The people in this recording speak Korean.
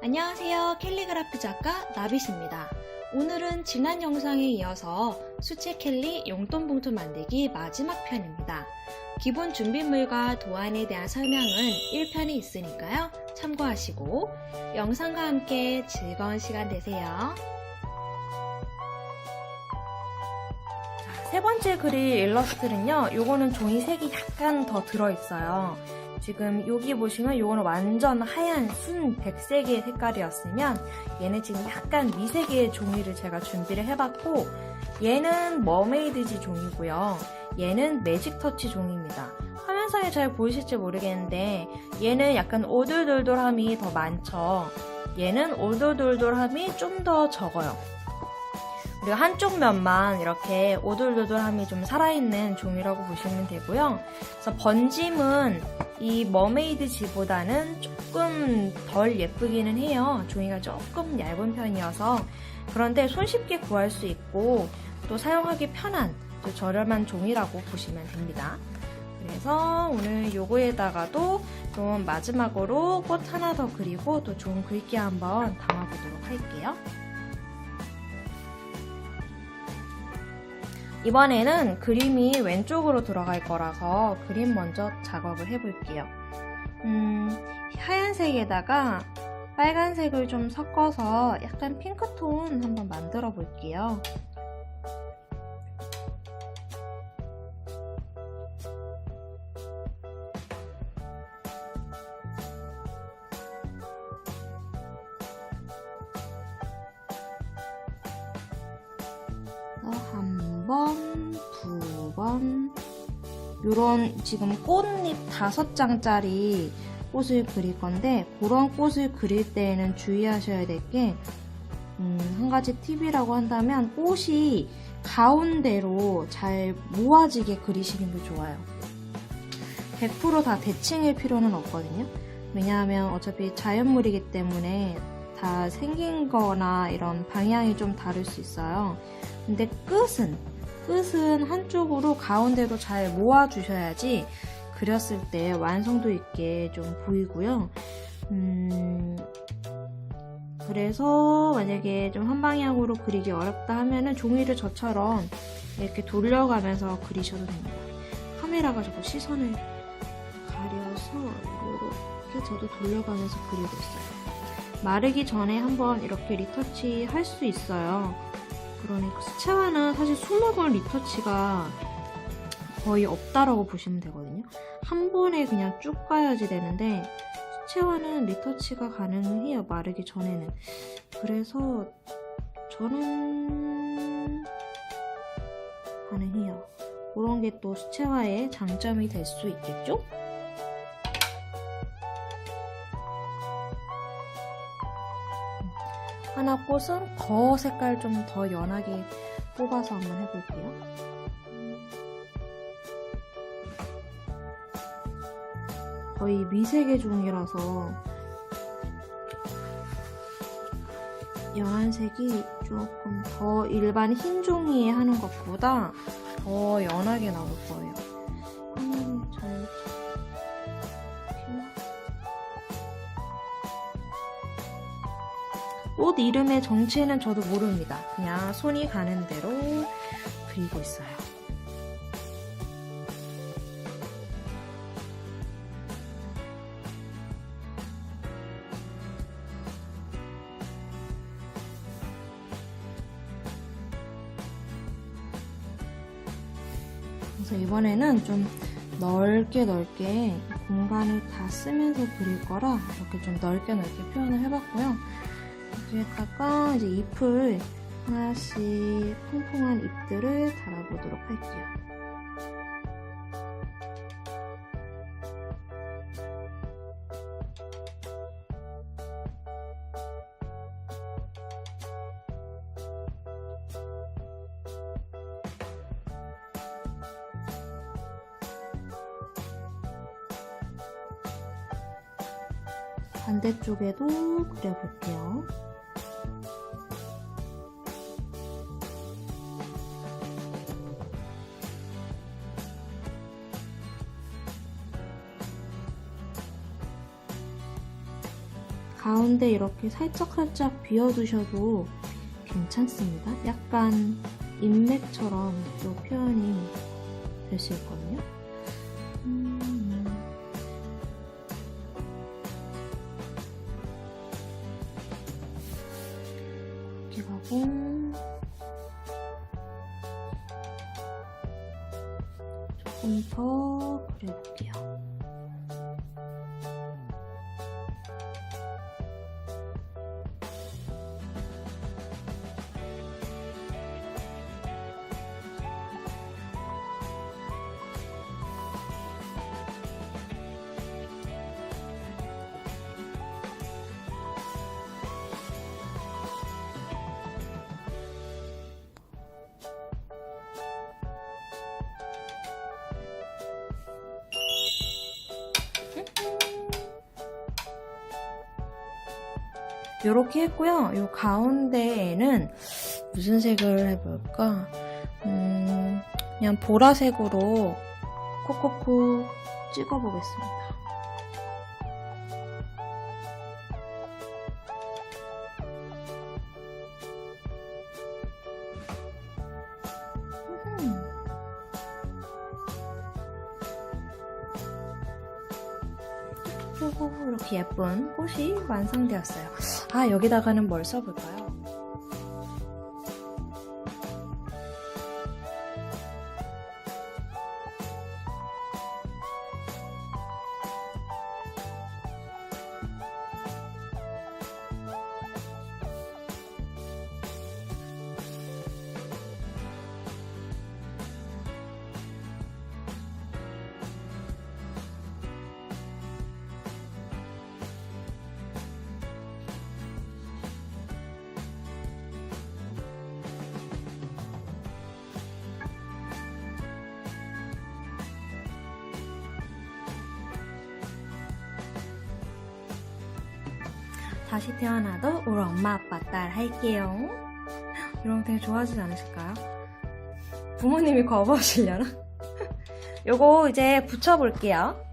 안녕하세요. 캘리그라프 작가 나빗입니다. 오늘은 지난 영상에 이어서 수채 캘리 용돈 봉투 만들기 마지막 편입니다. 기본 준비물과 도안에 대한 설명은 1편이 있으니까요. 참고하시고 영상과 함께 즐거운 시간 되세요. 세 번째 그릴 일러스트는요. 요거는 종이 색이 약간 더 들어있어요. 지금 여기 보시면 요거는 완전 하얀 순 백색의 색깔이었으면 얘는 지금 약간 미색의 종이를 제가 준비를 해봤고 얘는 머메이드지 종이고요. 얘는 매직 터치 종이입니다. 화면상에 잘 보이실지 모르겠는데 얘는 약간 오돌돌돌함이 더 많죠. 얘는 오돌돌돌함이 좀 더 적어요. 그리고 한쪽 면만 이렇게 오돌도돌함이 좀 살아있는 종이라고 보시면 되고요. 그래서 번짐은 이 머메이드 지보다는 조금 덜 예쁘기는 해요. 종이가 조금 얇은 편이어서 그런데 손쉽게 구할 수 있고 또 사용하기 편한 또 저렴한 종이라고 보시면 됩니다. 그래서 오늘 요거에다가도 좀 마지막으로 꽃 하나 더 그리고 또 좋은 글귀 한번 담아보도록 할게요. 이번에는 그림이 왼쪽으로 들어갈 거라서 그림 먼저 작업을 해볼게요. 음, 하얀색에다가 빨간색을 좀 섞어서 약간 핑크톤 한번 만들어 볼게요. 한 번, 두 번, 요런 지금 꽃잎 다섯 장짜리 꽃을 그릴 건데 그런 꽃을 그릴 때에는 주의하셔야 될게 음, 한 가지 팁이라고 한다면 꽃이 가운데로 잘 모아지게 그리시는 게 좋아요. 100%다 대칭일 필요는 없거든요. 왜냐하면 어차피 자연물이기 때문에 다 생긴 거나 이런 방향이 좀 다를 수 있어요. 근데 끝은 끝은 한쪽으로 가운데로 잘 모아 주셔야지 그렸을 때 완성도 있게 좀 보이고요. 음, 그래서 만약에 좀 한 방향으로 그리기 어렵다 하면은 종이를 저처럼 이렇게 돌려가면서 그리셔도 됩니다. 카메라가 자꾸 시선을 가려서 이렇게 저도 돌려가면서 그리고 있어요. 마르기 전에 한번 이렇게 리터치 할 수 있어요. 그러니까 수채화는 사실 20권 리터치가 거의 없다라고 보시면 되거든요. 한 번에 그냥 쭉 가야지 되는데 수채화는 리터치가 가능해요. 마르기 전에는. 그래서 저는 가능해요. 그런 게 또 수채화의 장점이 될 수 있겠죠? 하나 꽃은 더 색깔 좀 더 연하게 뽑아서 한번 해볼게요. 거의 미세계 종이라서 연한 색이 조금 더 일반 흰 종이에 하는 것보다 더 연하게 나올 거예요. 꽃 이름의 정체는 저도 모릅니다. 그냥 손이 가는 대로 그리고 있어요. 그래서 이번에는 좀 넓게 넓게 공간을 다 쓰면서 그릴 거라 이렇게 좀 넓게 넓게 표현을 해봤고요. 여기에다가 이제 잎을 하나씩 통통한 잎들을 달아보도록 할게요. 반대쪽에도 그려볼게요. 가운데 이렇게 살짝살짝 비워두셔도 괜찮습니다. 약간 인맥처럼 또 표현이 될 수 있거든요. 음. 이렇게 가고 조금 더 그려볼게요. 이렇게 했고요. 이 가운데에는 무슨 색을 해볼까? 음, 그냥 보라색으로 콕콕콕 찍어보겠습니다. 음. 오, 이렇게 예쁜 꽃이 완성되었어요. 아, 여기다가는 뭘 써볼까요? 다시 태어나도 우리 엄마 아빠 딸 할게요. 거 되게 좋아하지 않으실까요? 부모님이 거부하시려나? 요거 이제 붙여볼게요.